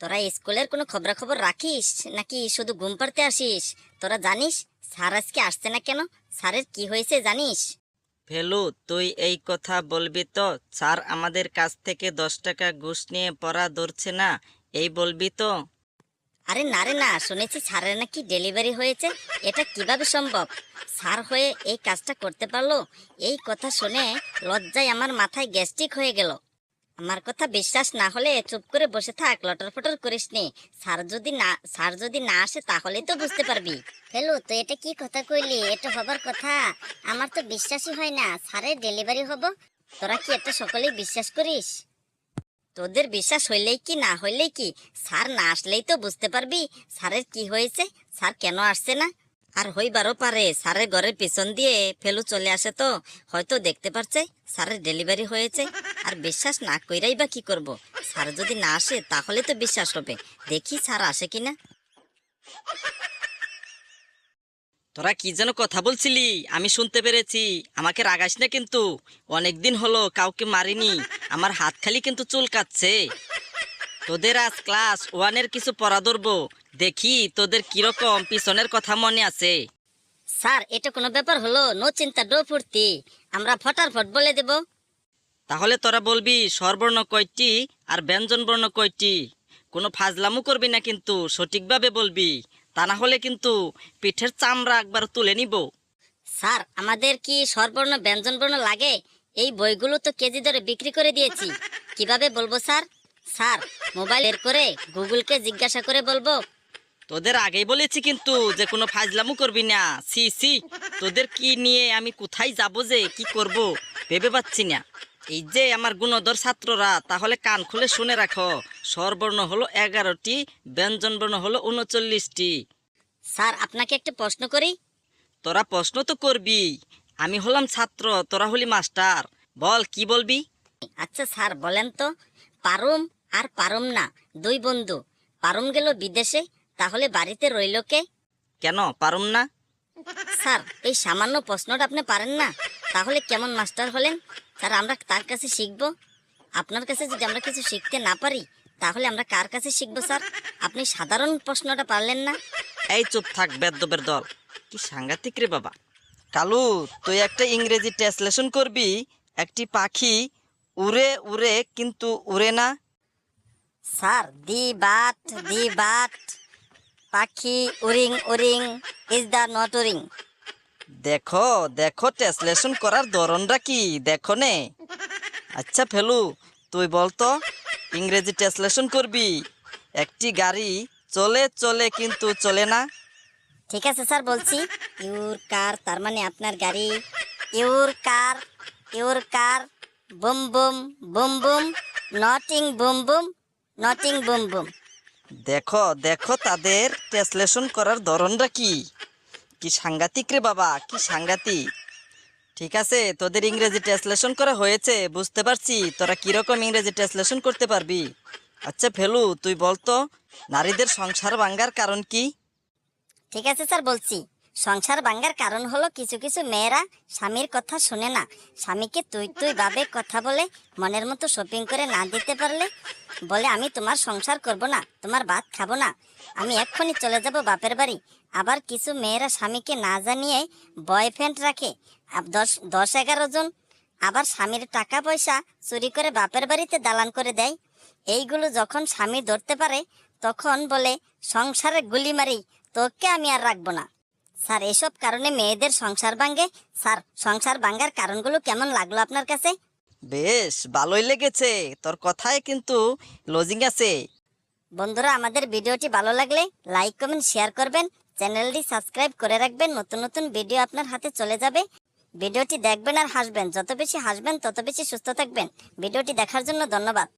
তোরা স্কুলের কোনো খবরাখবর রাখিস নাকি শুধু ঘুম পাড়তে আসিস? তোরা জানিস স্যার আজকে আসছে না কেন? স্যারের কি হয়েছে জানিস? ফেলু তুই এই কথা বলবি তো? স্যার আমাদের কাছ থেকে দশ টাকা ঘুষ নিয়ে পড়া ধরছে না এই বলবি তো? আরে না রে না শুনেছি স্যারের নাকি ডেলিভারি হয়েছে এটা কীভাবে সম্ভব? স্যার হয়ে এই কাজটা করতে পারল? এই কথা শুনে লজ্জায় আমার মাথায় গ্যাস্ট্রিক হয়ে গেল। আমার কথা বিশ্বাস না হলে চুপ করে বসে থাক লটর ফটর করিস নি। স্যার যদি না স্যার যদি না আসে তাহলেই তো বুঝতে পারবি। হ্যালো তো এটা কি কথা কইলি? এটা হবার কথা। আমার তো বিশ্বাসই হয় না। স্যারের ডেলিভারি হব। তোরা কি এটা সকলেই বিশ্বাস করিস? তোদের বিশ্বাস হইলেই কি না হইলেই কি? স্যার না আসলেই তো বুঝতে পারবি। স্যারের কি হয়েছে? স্যার কেন আসছে না? আর হইবারও পারে স্যারের ঘরের পিছন দিয়ে ফেলু চলে আসে তো। হয়তো দেখতে পারছে, স্যারের ডেলিভারি হয়েছে। আর বিশ্বাস না কইরাই বা কি করব? স্যার যদি না আসে, তাহলে তো বিশ্বাস হবে। দেখি স্যার আসে কিনা। তোরা কি যেন কথা বলছিলি? আমি শুনতে পেরেছি। আমাকে রাগাস না কিন্তু। অনেকদিন হলো কাউকে মারিনি। আমার হাত খালি কিন্তু চুলকাচ্ছে। তোদের আজ ক্লাস ওয়ানের কিছু পড়া ধরবো। দেখি তোদের কীরকম পিছনের কথা মনে আছে। স্যার এটা কোনো ব্যাপার হলো? নো চিন্তা ডো ফুর্তি। আমরা ফটারফট বলে দেব। তাহলে তোরা বলবি স্বরবর্ণ কয়টি আর ব্যঞ্জন বর্ণ কয়টি? কোনো ফাজলামু করবি না কিন্তু সঠিকভাবে বলবি। তা না হলে কিন্তু পিঠের চামড়া একবার তুলে নিব। স্যার আমাদের কি স্বরবর্ণ ব্যঞ্জনবর্ণ লাগে? এই বইগুলো তো কেজি ধরে বিক্রি করে দিয়েছি। কীভাবে বলব স্যার? স্যার মোবাইল বের করে গুগলকে জিজ্ঞাসা করে বলব। তোদের আগেই বলেছি কিন্তু যে কোনো ফাজলামু করবি না। সি সি তোদের কি নিয়ে আমি কোথায় যাব যে কি করব ভেবে পাচ্ছি না। এই যে আমার গুণধর ছাত্ররা তাহলে কান খুলে শুনে রাখো। স্বরবর্ণ হলো এগারোটি ব্যঞ্জনবর্ণ হলো উনচল্লিশটি। স্যার আপনাকে একটা প্রশ্ন করি? তোরা প্রশ্ন তো করবি। আমি হলাম ছাত্র তোরা হলি মাস্টার। বল কি বলবি? আচ্ছা স্যার বলেন তো। পারুম আর পারম না দুই বন্ধু। পারম গেল বিদেশে তাহলে বাড়িতে রইল কে? কেন পারম না? স্যার এই সামান্য প্রশ্নটা আপনি পারেন না? তাহলে কেমন মাস্টার হলেন? স্যার আমরা তার কাছে শিখব? আপনার কাছে যদি আমরা কিছু শিখতে না পারি তাহলে আমরা কার কাছে শিখব স্যার? আপনি সাধারণ প্রশ্নটা পারলেন না। এই চুপ থাক বেদ্যবের দল। কি সাংঘাতিক রে বাবা। কালু তুই একটা ইংরেজি ট্রান্সলেশন করবি একটি পাখি উড়ে উড়ে কিন্তু উড়ে না। Sir the but the but পাখি উরিং উরিং ইজ দ্য নট উরিং। দেখো দেখো ট্রান্সলেশন করার ধরনটা কি? দেখো নে। আচ্ছা ফেলু তুই বলতো ইংরেজি ট্রান্সলেশন করবি? একটি গাড়ি চলে চলে কিন্তু চলে না। ঠিক আছে স্যার বলছি। ইউর কার তার মানে আপনার গাড়ি। Your car your car boom boom boom boom nothing boom boom. Nothing boom boom দেখো দেখো তাদের ট্রান্সলেশন করার ধরনটা কি? কি সাংঘাতিক রে বাবা কি সাংঘাতিক। ঠিক আছে তোদের ইংরেজি ট্রান্সলেশন করা হয়েছে বুঝতে পারছি। তোরা কীরকম ইংরেজি ট্রান্সলেশন করতে পারবি? আচ্ছা ফেলু তুই বলতো নারীদের সংসার ভাঙ্গার কারণ কি? ঠিক আছে স্যার বলছি। সংসার ভাঙ্গার কারণ হলো কিছু কিছু মেয়েরা স্বামীর কথা শুনে না। স্বামীকে তুই তুই ভাবে কথা বলে, মনের মতো শপিং করে না দিতে পারলে বলে, আমি তোমার সংসার করব না, তোমার ভাত খাব না। আমি এক্ষুনি চলে যাব বাপের বাড়ি। আবার কিছু মেয়েরা স্বামীকে না জানিয়ে বয়ফ্রেন্ড রাখে দশ দশ এগারো জন। আবার স্বামীর টাকা পয়সা চুরি করে বাপের বাড়িতে দালান করে দেয়। এইগুলো যখন স্বামী ধরতে পারে, তখন বলে, সংসারে গুলি মারি, তোকে আমি আর রাখব না। স্যার এসব কারণে মেয়েদের সংসার ভাঙ্গে স্যার সংসার ভাঙ্গার কারণগুলো কেমন লাগল আপনার কাছে? বেশ ভালোই লেগেছে। তোর কথায় কিন্তু লজিং আছে। বন্ধুরা আমাদের ভিডিওটি ভালো লাগলে লাইক কমেন্ট শেয়ার করবেন। চ্যানেলটি সাবস্ক্রাইব করে রাখবেন। নতুন নতুন ভিডিও আপনার হাতে চলে যাবে। ভিডিওটি দেখবেন আর হাসবেন। যত বেশি হাসবেন তত বেশি সুস্থ থাকবেন। ভিডিওটি দেখার জন্য ধন্যবাদ।